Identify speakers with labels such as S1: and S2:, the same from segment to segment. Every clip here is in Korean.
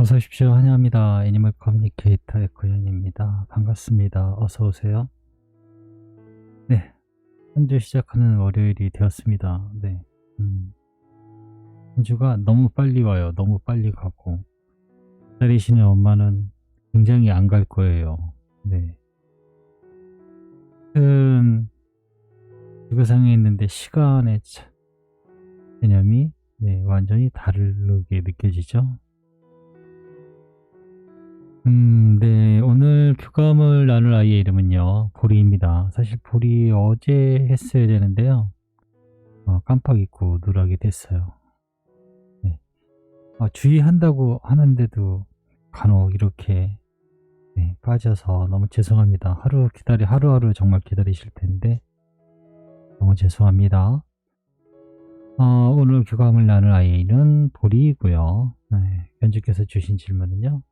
S1: 어서 오십시오. 환영합니다. 애니멀 커뮤니케이터의 고현입니다. 반갑습니다. 어서 오세요. 네. 한주 시작하는 월요일이 되었습니다. 네. 음. 한 주가 너무 빨리 와요. 너무 빨리 가고. 기다리시는 엄마는 굉장히 안 갈 거예요. 네. 큰 지구상에 있는데 시간의 차- 개념이 네, 완전히 다르게 느껴지죠. 음, 네. 오늘 교감을 나눌 아이의 이름은요, 보리입니다. 사실 보리 어제 했어야 되는데요. 어, 깜빡 잊고 누락이 됐어요. 네. 어, 주의한다고 하는데도 간혹 이렇게 네, 빠져서 너무 죄송합니다. 하루 기다리, 하루하루 정말 기다리실 텐데 너무 죄송합니다. 어, 오늘 교감을 나눌 아이는 보리이고요. 네, 견주께서 주신 질문은요.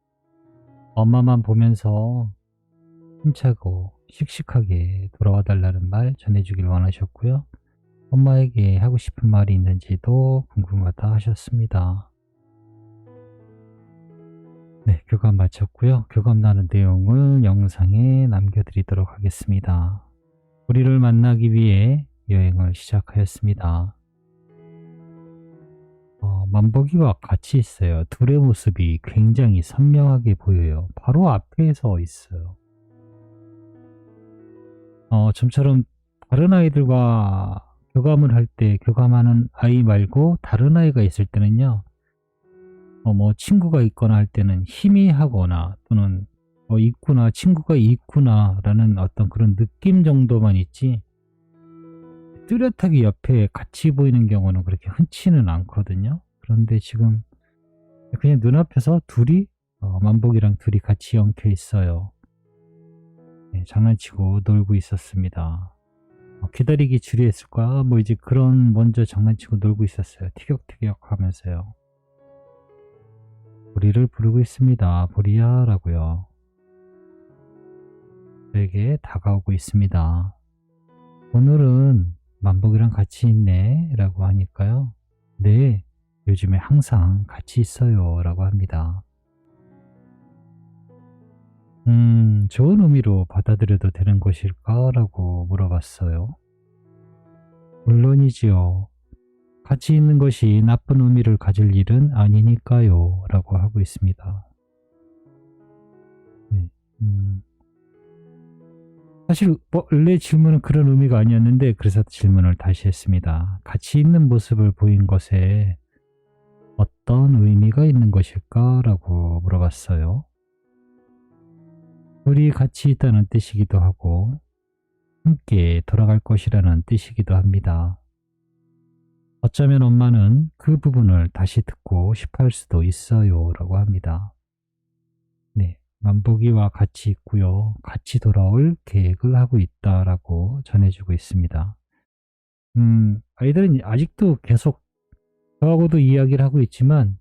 S1: 엄마만 보면서 힘차고 씩씩하게 돌아와 달라는 말 전해주길 원하셨고요. 엄마에게 하고 싶은 말이 있는지도 궁금하다 하셨습니다. 네, 교감 마쳤고요. 교감 나눈 내용을 영상에 남겨드리도록 하겠습니다. 우리를 만나기 위해 여행을 시작하였습니다. 어, 만보기와 같이 있어요. 둘의 모습이 굉장히 선명하게 보여요. 바로 앞에 서 있어요. 어, 좀처럼 다른 아이들과 교감을 할 때 교감하는 아이 말고 다른 아이가 있을 때는요. 어, 뭐 친구가 있거나 할 때는 희미하거나 또는 어, 있구나 친구가 있구나 라는 어떤 그런 느낌 정도만 있지 뚜렷하게 옆에 같이 보이는 경우는 그렇게 흔치는 않거든요. 그런데 지금 그냥 눈앞에서 둘이 어, 만복이랑 둘이 같이 엉켜 있어요. 네, 장난치고 놀고 있었습니다. 어, 기다리기 지루했을까? 뭐 이제 그런 먼저 장난치고 놀고 있었어요. 티격태격 하면서요. 보리를 부르고 있습니다. 보리야 라고요. 저에게 다가오고 있습니다. 오늘은 만복이랑 같이 있네 라고 하니까요. 네, 요즘에 항상 같이 있어요 라고 합니다. 음, 좋은 의미로 받아들여도 되는 것일까? 라고 물어봤어요. 물론이지요. 같이 있는 것이 나쁜 의미를 가질 일은 아니니까요. 라고 하고 있습니다. 네, 음. 사실 뭐 원래 질문은 그런 의미가 아니었는데 그래서 질문을 다시 했습니다. 같이 있는 모습을 보인 것에 어떤 의미가 있는 것일까? 라고 물어봤어요. 우리 같이 있다는 뜻이기도 하고 함께 돌아갈 것이라는 뜻이기도 합니다. 어쩌면 엄마는 그 부분을 다시 듣고 싶어 할 수도 있어요. 라고 합니다. 네. 만보기와 같이 있고요. 같이 돌아올 계획을 하고 있다라고 전해주고 있습니다. 음, 아이들은 아직도 계속 저하고도 이야기를 하고 있지만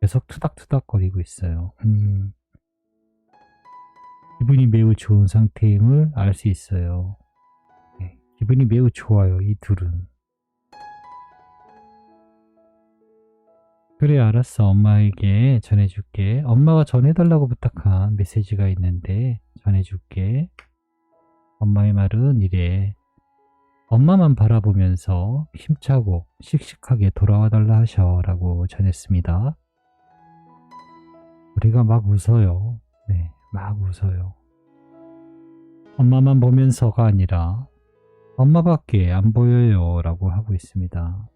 S1: 계속 투닥투닥거리고 있어요. 음, 기분이 매우 좋은 상태임을 알 수 있어요. 네, 기분이 매우 좋아요. 이 둘은. 그래 알았어 엄마에게 전해줄게 엄마가 전해달라고 부탁한 메시지가 있는데 전해줄게 엄마의 말은 이래 엄마만 바라보면서 힘차고 씩씩하게 돌아와 달라 하셔 라고 전했습니다. 우리가 막 웃어요. 네, 막 웃어요. 엄마만 보면서가 아니라 엄마밖에 안 보여요 라고 하고 있습니다.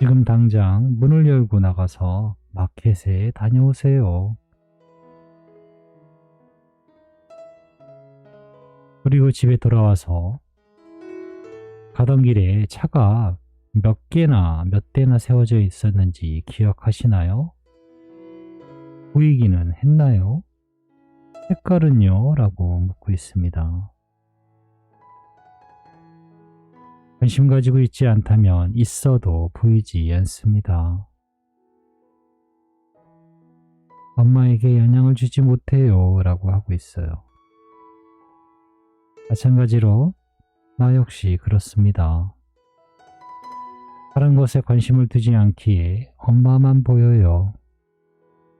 S1: 지금 당장 문을 열고 나가서 마켓에 다녀오세요. 그리고 집에 돌아와서 가던 길에 차가 몇 개나 몇 대나 세워져 있었는지 기억하시나요? 보이기는 했나요? 색깔은요? 라고 묻고 있습니다. 관심 가지고 있지 않다면 있어도 보이지 않습니다. 엄마에게 영향을 주지 못해요 라고 하고 있어요. 마찬가지로 나 역시 그렇습니다. 다른 것에 관심을 두지 않기에 엄마만 보여요.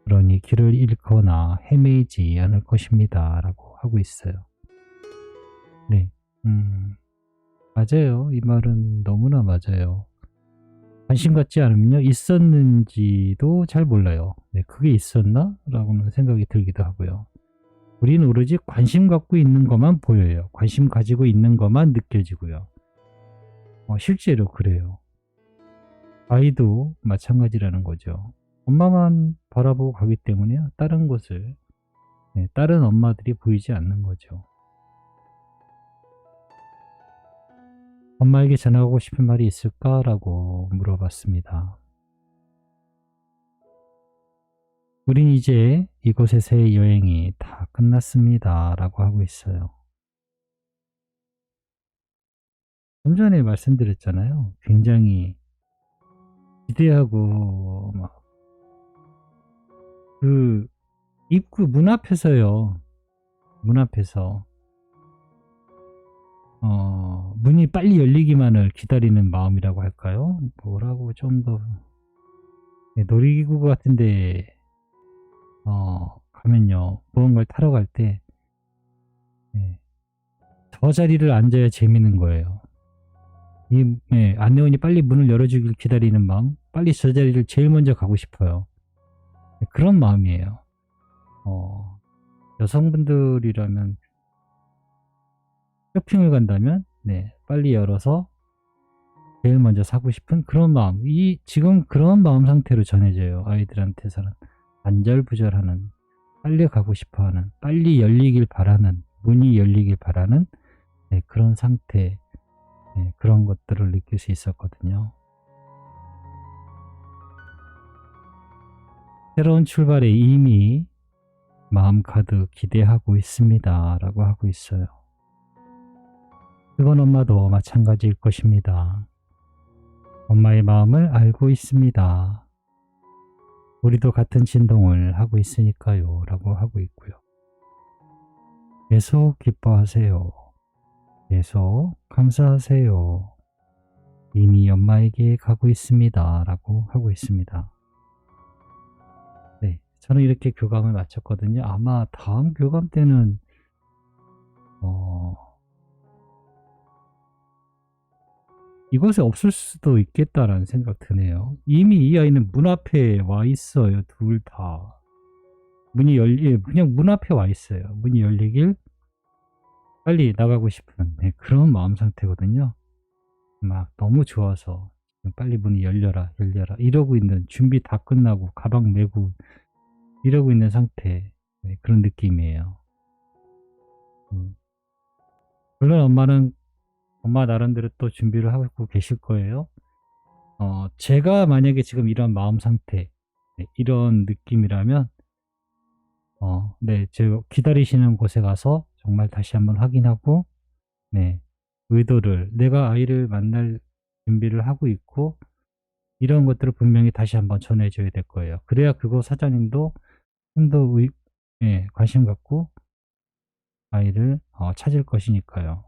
S1: 그러니 길을 잃거나 헤매이지 않을 것입니다. 라고 하고 있어요. 네, 음, 맞아요. 이 말은 너무나 맞아요. 관심 갖지 않으면요, 있었는지도 잘 몰라요. 네, 그게 있었나? 라고는 생각이 들기도 하고요. 우리는 오로지 관심 갖고 있는 것만 보여요. 관심 가지고 있는 것만 느껴지고요. 어, 실제로 그래요. 아이도 마찬가지라는 거죠. 엄마만 바라보고 가기 때문에 다른 것을 네, 다른 엄마들이 보이지 않는 거죠. 엄마에게 전하고 싶은 말이 있을까라고 물어봤습니다. 우린 이제 이곳에서의 여행이 다 끝났습니다. 라고 하고 있어요. 좀 전에 말씀드렸잖아요. 굉장히 기대하고, 막, 그, 입구 문 앞에서요. 문 앞에서, 어, 문이 빨리 열리기만을 기다리는 마음이라고 할까요? 뭐라고 좀 더, 네, 놀이기구 같은데, 어, 가면요. 무언가를 타러 갈 때, 네, 저 자리를 앉아야 재밌는 거예요. 이, 네, 안내원이 빨리 문을 열어주길 기다리는 마음, 빨리 저 자리를 제일 먼저 가고 싶어요. 네, 그런 마음이에요. 어, 여성분들이라면, 쇼핑을 간다면, 네, 빨리 열어서 제일 먼저 사고 싶은 그런 마음. 이, 지금 그런 마음 상태로 전해져요. 아이들한테서는. 안절부절하는, 빨리 가고 싶어 하는, 빨리 열리길 바라는, 문이 열리길 바라는 네, 그런 상태, 네, 그런 것들을 느낄 수 있었거든요. 새로운 출발에 이미 마음 가득 기대하고 있습니다. 라고 하고 있어요. 그건 엄마도 마찬가지일 것입니다. 엄마의 마음을 알고 있습니다. 우리도 같은 진동을 하고 있으니까요. 라고 하고 있고요. 계속 기뻐하세요. 계속 감사하세요. 이미 엄마에게 가고 있습니다. 라고 하고 있습니다. 네. 저는 이렇게 교감을 마쳤거든요. 아마 다음 교감 때는, 어, 이곳에 없을 수도 있겠다라는 생각 드네요. 이미 이 아이는 문 앞에 와 있어요. 둘 다. 문이 열리, 그냥 문 앞에 와 있어요. 문이 열리길 빨리 나가고 싶은 네, 그런 마음 상태거든요. 막 너무 좋아서 빨리 문이 열려라, 열려라. 이러고 있는 준비 다 끝나고 가방 메고 이러고 있는 상태. 네, 그런 느낌이에요. 음. 물론 엄마는 엄마 나름대로 또 준비를 하고 계실 거예요. 어, 제가 만약에 지금 이런 마음 상태, 네, 이런 느낌이라면, 어, 네, 제가 기다리시는 곳에 가서 정말 다시 한번 확인하고, 네, 의도를, 내가 아이를 만날 준비를 하고 있고, 이런 것들을 분명히 다시 한번 전해줘야 될 거예요. 그래야 그곳 사장님도 좀 더 예, 관심 갖고 아이를 어, 찾을 것이니까요.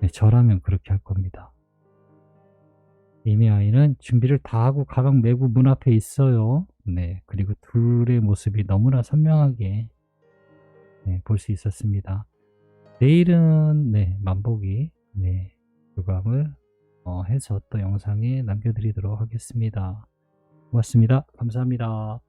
S1: 네, 저라면 그렇게 할 겁니다. 이미 아이는 준비를 다 하고 가방 메고 문 앞에 있어요. 네, 그리고 둘의 모습이 너무나 선명하게 네, 볼 수 있었습니다. 내일은 네, 만보기 네, 교감을 어, 해서 또 영상에 남겨드리도록 하겠습니다. 고맙습니다. 감사합니다.